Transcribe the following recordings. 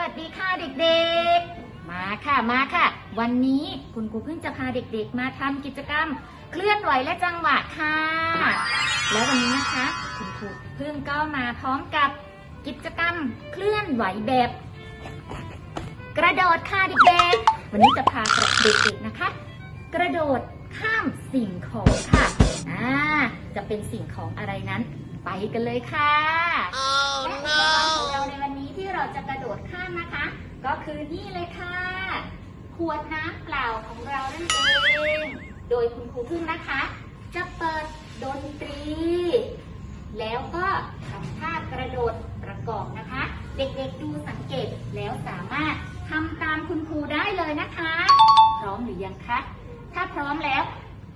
วัสดีค่ะเด็กๆ มาค่ะมาค่ะ วันนี้คุณครูเพิ่งจะพาเด็กๆ มาทำกิจกรรม เคลื่อนไหวและจังหวะค่ะ แล้ววันนี้นะคะ คุณครูเพิ่งก็มาพร้อมกับกิจกรรมเคลื่อนไหวแบบ กระโดดค่ะเด็กๆ วันนี้จะพาเด็กๆนะคะ กระโดดข้ามสิ่งของค่ะอ่าจะเป็นสิ่งของอะไรนั้น ไปกันเลยค่ะแล กระโดดข้ามนะคะ ก็คือนี่เลยค่ะ ขวดน้ำเปล่าของเรานั่นเองโดยคุณครูพึ่งนะคะ จะเปิดดนตรี แล้วก็ทำท่ากระโดดประกอบนะคะ เด็กๆดูสังเกตแล้วสามารถทำตามคุณครูได้เลยนะคะ พร้อมหรือยังคะ ถ้าพร้อมแล้ว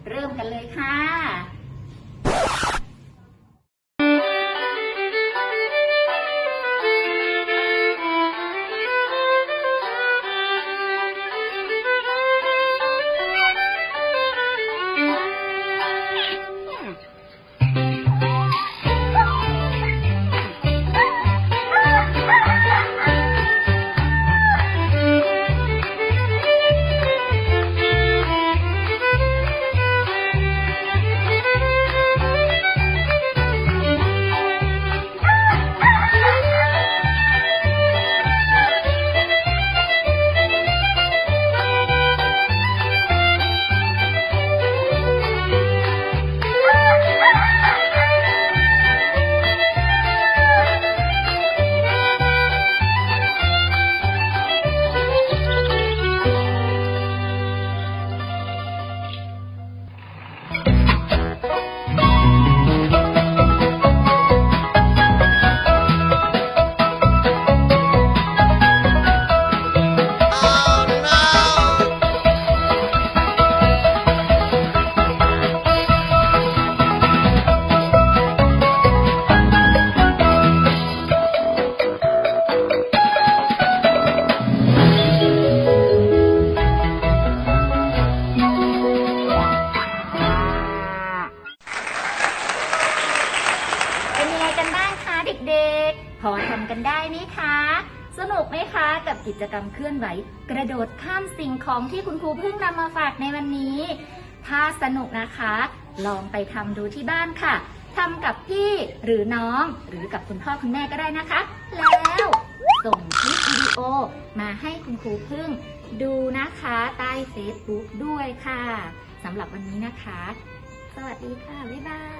เริ่มกันเลยค่ะ กันบ้างคะเด็กๆ พอทำกันได้ไหมคะ สนุกไหมคะ กับกิจกรรมเคลื่อนไหว กระโดดข้ามสิ่งของที่คุณครูเพิ่งนำมาฝากในวันนี้ ถ้าสนุกนะคะ ลองไปทำดูที่บ้านค่ะทำกับพี่หรือน้องหรือกับคุณพ่อคุณแม่ก็ได้นะคะ แล้วส่งคลิปวิดีโอมาให้คุณครูพึ่งดูนะคะใต้ Facebook ด้วยค่ะสำหรับวันนี้นะคะ สวัสดีค่ะ บ๊ายบาย